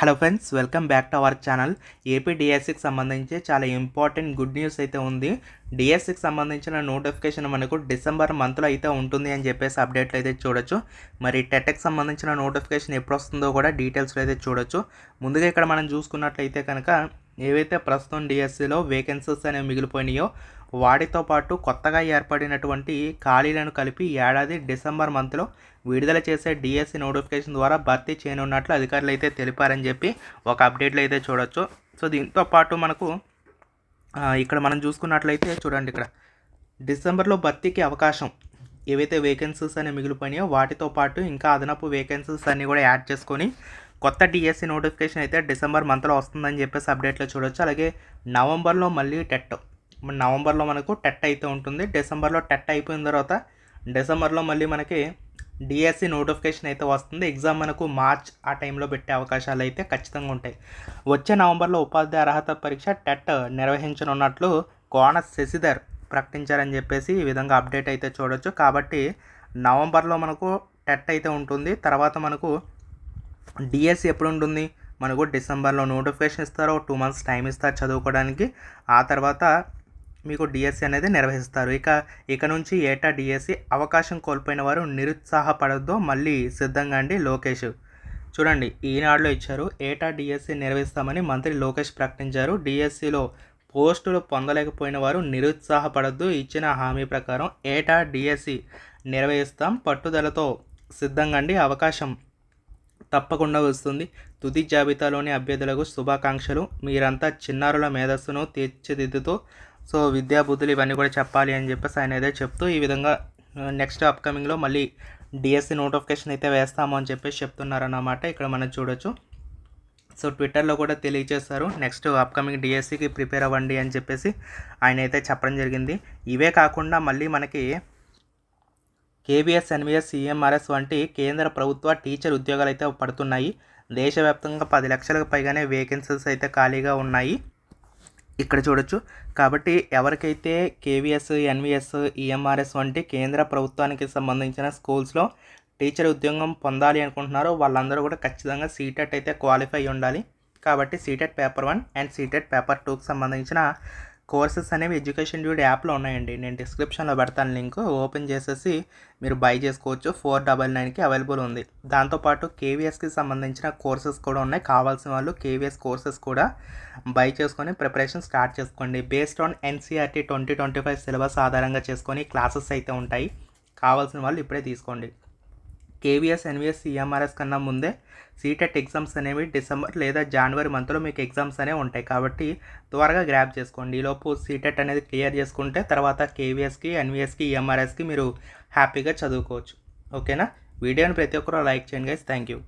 Hello friends welcome back to our channel AP డిఎస్సికి సంబంధించి చాలా ఇంపార్టెంట్ గుడ్ న్యూస్ అయితే ఉంది. డిఎస్సికి సంబంధించిన నోటిఫికేషన్ మనకు డిసెంబర్ మంత్లో అయితే ఉంటుంది అని చెప్పేసి అప్డేట్లు అయితే చూడొచ్చు. మరి టెట్కి సంబంధించిన నోటిఫికేషన్ ఎప్పుడు వస్తుందో కూడా డీటెయిల్స్లో అయితే చూడొచ్చు. ముందుగా ఇక్కడ మనం చూసుకున్నట్లయితే కనుక ఏవైతే ప్రస్తుతం డిఎస్సిలో వేకెన్సీస్ అనేవి మిగిలిపోయినాయో వాటితో పాటు కొత్తగా ఏర్పడినటువంటి ఖాళీలను కలిపి ఏడాది డిసెంబర్ మంత్లో విడుదల చేసే డిఎస్సి నోటిఫికేషన్ ద్వారా భర్తీ చేయనున్నట్లు అధికారులు అయితే తెలిపారని చెప్పి ఒక అప్డేట్లో అయితే చూడొచ్చు. సో దీంతో పాటు మనకు ఇక్కడ మనం చూసుకున్నట్లయితే చూడండి ఇక్కడ. డిసెంబర్లో భర్తీకి అవకాశం ఏవైతే వేకెన్సీస్ అనేవి మిగిలిపోయినాయో వాటితో పాటు ఇంకా అదనపు వేకెన్సీస్ అన్నీ కూడా యాడ్ చేసుకొని కొత్త డిఎస్సి నోటిఫికేషన్ అయితే డిసెంబర్ మంత్లో వస్తుందని చెప్పేసి అప్డేట్లో చూడొచ్చు. అలాగే నవంబర్లో మళ్ళీ టెట్ నవంబర్లో మనకు టెట్ అయితే ఉంటుంది. డిసెంబర్లో టెట్ అయిపోయిన తర్వాత డిసెంబర్లో మళ్ళీ మనకి డిఎస్సి నోటిఫికేషన్ అయితే వస్తుంది. ఎగ్జామ్ మనకు మార్చ్ ఆ టైంలో పెట్టే అవకాశాలు అయితే ఖచ్చితంగా ఉంటాయి. వచ్చే నవంబర్లో ఉపాధ్యాయ అర్హత పరీక్ష టెట్ నిర్వహించనున్నట్లు కోన శశిధర్ ప్రకటించారని చెప్పేసి ఈ విధంగా అప్డేట్ అయితే చూడొచ్చు. కాబట్టి నవంబర్లో మనకు టెట్ అయితే ఉంటుంది. తర్వాత మనకు డిఎస్సి ఎప్పుడు ఉంటుంది మనకు డిసెంబర్లో నోటిఫికేషన్ ఇస్తారు టూ మంత్స్ టైం ఇస్తారు చదువుకోవడానికి. ఆ తర్వాత మీకు డిఎస్సి అనేది నిర్వహిస్తారు. ఇక ఇక నుంచి ఏటా డిఎస్సి అవకాశం కోల్పోయిన వారు నిరుత్సాహపడద్దు మళ్ళీ సిద్ధంగా అండి లోకేష్. చూడండి ఈనాడులో ఇచ్చారు ఏటా డిఎస్సి నిర్వహిస్తామని మంత్రి లోకేష్ ప్రకటించారు. డిఎస్సిలో పోస్టులు పొందలేకపోయిన వారు నిరుత్సాహపడద్దు ఇచ్చిన హామీ ప్రకారం ఏటా డిఎస్సి నిర్వహిస్తాం పట్టుదలతో సిద్ధంగా అండి అవకాశం. తప్పకుండా వస్తుంది. తుది జాబితాలోని అభ్యర్థులకు శుభాకాంక్షలు. మీరంతా చిన్నారుల మేధస్సును తీర్చిదిద్దుతూ సో విద్యాబుద్ధులు ఇవన్నీ కూడా చెప్పాలి అని చెప్పేసి ఆయన అయితే చెప్తూ ఈ విధంగా నెక్స్ట్ అప్కమింగ్లో మళ్ళీ డిఎస్సి నోటిఫికేషన్ అయితే వేస్తాము అని చెప్పేసి చెప్తున్నారన్నమాట. ఇక్కడ మనం చూడొచ్చు. సో ట్విట్టర్లో కూడా తెలియజేశారు నెక్స్ట్ అప్కమింగ్ డిఎస్సికి ప్రిపేర్ అవ్వండి అని చెప్పేసి ఆయన అయితే చెప్పడం జరిగింది. ఇవే కాకుండా మళ్ళీ మనకి కేబిఎస్ ఎన్విఎస్ సిఎంఆర్ఎస్ వంటి కేంద్ర ప్రభుత్వ టీచర్ ఉద్యోగాలు అయితే పడుతున్నాయి. దేశవ్యాప్తంగా పది లక్షలకు పైగానే వేకెన్సీస్ అయితే ఖాళీగా ఉన్నాయి. ఇక్కడ చూడొచ్చు. కాబట్టి ఎవరికైతే కేవీఎస్ ఎన్విఎస్ ఈఎంఆర్ఎస్ వంటి కేంద్ర ప్రభుత్వానికి సంబంధించిన స్కూల్స్లో టీచర్ ఉద్యోగం పొందాలి అనుకుంటున్నారో వాళ్ళందరూ కూడా ఖచ్చితంగా సీటెట్ అయితే క్వాలిఫై ఉండాలి. కాబట్టి CTET paper one and CTET paper టూకి సంబంధించిన కోర్సెస్ అనేవి ఎడ్యుకేషన్ డ్యూడ్ యాప్లో ఉన్నాయండి. నేను డిస్క్రిప్షన్లో పెడతాను లింక్. ఓపెన్ చేసేసి మీరు బై చేసుకోవచ్చు. ఫోర్ డబల్ నైన్కి అవైలబుల్ ఉంది. దాంతోపాటు కేవీఎస్కి సంబంధించిన కోర్సెస్ కూడా ఉన్నాయి. కావాల్సిన వాళ్ళు కేవీఎస్ కోర్సెస్ కూడా బై చేసుకొని ప్రిపరేషన్ స్టార్ట్ చేసుకోండి. Based on NCERT twenty twenty five syllabus ఆధారంగా చేసుకొని క్లాసెస్ అయితే ఉంటాయి. కావాల్సిన వాళ్ళు ఇప్పుడే తీసుకోండి. కేవీఎస్ ఎన్విఎస్ సిఎంఆర్ఎస్ కన్నా ముందే సీటెట్ ఎగ్జామ్స్ అనేవి డిసెంబర్ లేదా జనవరి మంత్లో మీకు ఎగ్జామ్స్ అనేవి ఉంటాయి. కాబట్టి త్వరగా గ్రాప్ చేసుకోండి. ఈలోపు సీటెట్ అనేది క్లియర్ చేసుకుంటే తర్వాత కేవీఎస్కి ఎన్విఎస్కి ఈఎంఆర్ఎస్కి మీరు హ్యాపీగా చదువుకోవచ్చు. ఓకేనా? వీడియోని ప్రతి ఒక్కరూ లైక్ చేయండి గైస్ థ్యాంక్ యూ